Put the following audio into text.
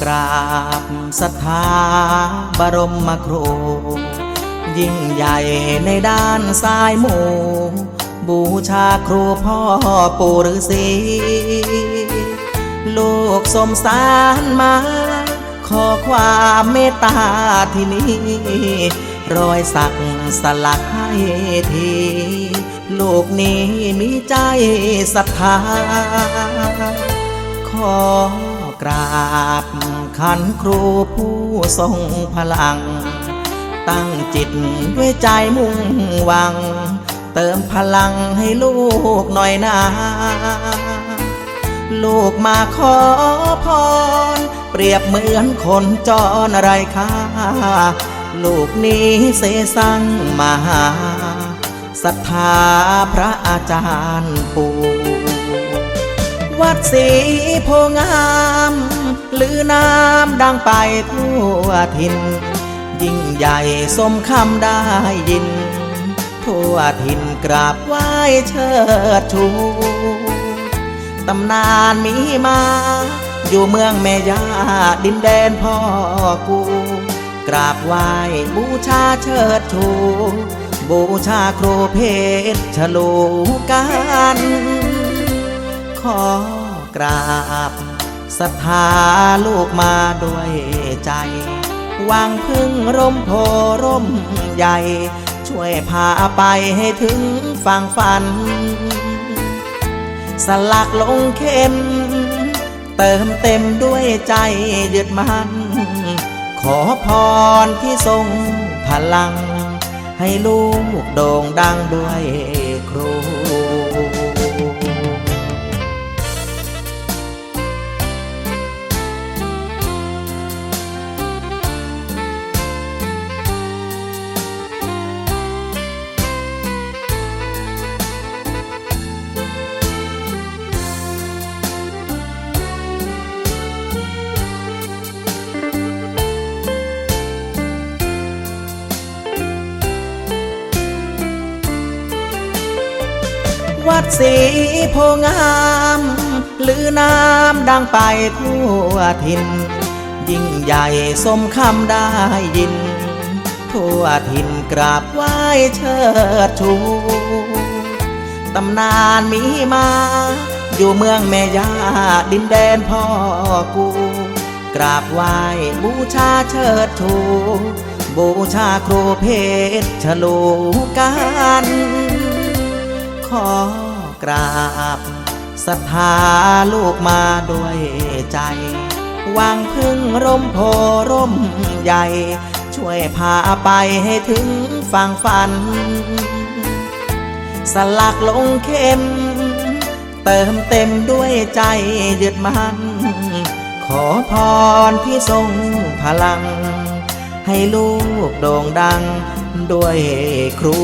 กราบศรัทธาบรมครู ยิ่งใหญ่ในด้านสายหมู่ บูชาครูพ่อปู่ฤาษีลูกสมสารมา ขอความเมตตาที่นี่รอยสักสลักให้ทีลูกนี้มีใจศรัทธาขอกราบ ขันครูผู้ทรงพลัง ตั้งจิตด้วยใจมุ่งหวัง เติมพลังให้ลูกหน่อยนะ ลูกมาขอพร เปรียบเหมือนคนจรไรค่าลูกนี้เสสังมาหาศรัทธาพระอาจารย์ปู่วัดศรีโพงาม ลือน้ำดังไปทั่วทิน ยิ่งใหญ่สมคำได้ยิน ทั่วทินกราบไหว้เชิดชูตำนานมีมา อยู่เมืองแม่ยาดินแดนพ่อกู กราบไหว้บูชาเชิดชูบูชาครูเพชรฉลูกัน ขอกราบ ศรัทธาลูกมาด้วยใจวางพึ่งร่มโพร่มใหญ่ ช่วยพาไปให้ถึงฝั่งฝัน สลักลงเข้มเติมเต็มด้วยใจยึดมันขอพรที่ทรงพลัง ให้ลูกโด่งดังด้วยครู วัดศรีโพงามลือน้ำดังไปทั่วทิน ยิ่งใหญ่สมคำได้ยิน ทั่วทินกราบไหว้เชิดชูตำนานมีมา อยู่เมืองแม่ยาดินแดนพ่อกู กราบไหว้บูชาเชิดชู บูชาครูเพชรฉลูกัน ขอกราบศรัทธาลูกมาด้วยใจวางพึ่งร่มโพร่มใหญ่ ช่วยพาไปให้ถึงฝั่งฝัน สลักลงเข้มเติมเต็มด้วยใจยึดมันขอพรที่ทรงพลัง ให้ลูกโด่งดังด้วยครู